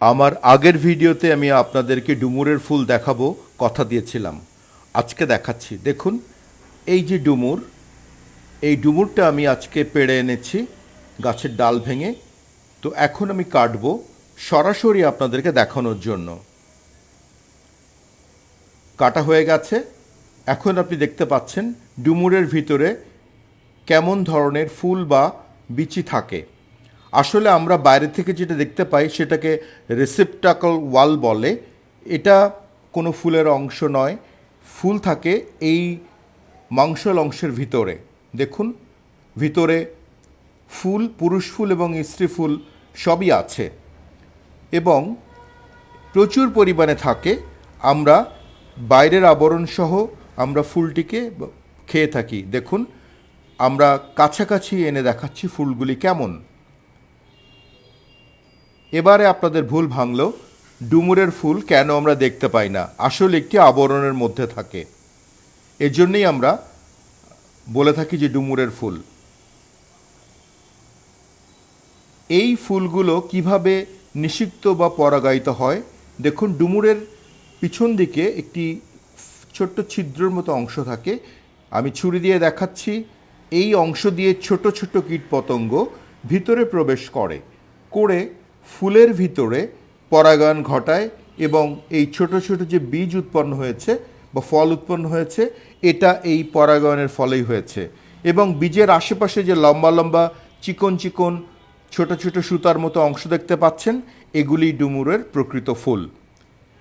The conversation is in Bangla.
আমার আগের ভিডিওতে আমি আপনাদেরকে ডুমুরের ফুল দেখাবো, কথা দিয়েছিলাম। আজকে দেখাচ্ছি। দেখুন, এই যে ডুমুর, এই ডুমুরটা আমি আজকে পেড়ে এনেছি, গাছের ডাল ভেঙে। তো এখন আমি কাটবো সরাসরি আপনাদেরকে দেখানোর জন্য। কাটা হয়ে গেছে। এখন আপনি দেখতে পাচ্ছেন ডুমুরের ভিতরে কেমন ধরনের ফুল বা বিচি থাকে। আসলে আমরা বাইরে থেকে যেটা দেখতে পাই, সেটাকে রেসিপ্টাকল ওয়াল বলে। এটা কোনো ফুলের অংশ নয়, ফুল থাকে এই মাংসল অংশের ভিতরে। দেখুন, ভিতরে ফুল, পুরুষ ফুল এবং স্ত্রী ফুল সবই আছে। এবং প্রচুর পরিমাণে থাকে। আমরা বাইরের আবরণ সহ আমরা ফুলটিকে খেয়ে থাকি। দেখুন, আমরা কাছাকাছি এনে দেখাচ্ছি ফুলগুলি কেমন। এবারে আপনাদের ভুল ভাঙল। ডুমুরের ফুল কেন আমরা দেখতে পাই না? আসলে একটি আবরণের মধ্যে থাকে। এজন্যই আমরা বলে থাকি যে ডুমুরের ফুল। এই ফুলগুলো কীভাবে নিষিক্ত বা পরাগায়িত হয়? দেখুন, ডুমুরের পিছন দিকে একটি ছোট্ট ছিদ্রের মতো অংশ থাকে। আমি ছুরি দিয়ে দেখাচ্ছি। এই অংশ দিয়ে ছোট ছোট কীটপতঙ্গ ভিতরে প্রবেশ করে করে ফুলের ভিতরে পরাগায়ন ঘটায় এবং এই ছোট ছোট যে বীজ উৎপন্ন হয়েছে বা ফল উৎপন্ন হয়েছে, এটা এই পরাগায়নের ফলেই হয়েছে। এবং বীজের আশেপাশে যে লম্বা লম্বা চিকন চিকন ছোট ছোট সুতার মতো অংশ দেখতে পাচ্ছেন, এগুলি ডুমুরের প্রকৃত ফুল।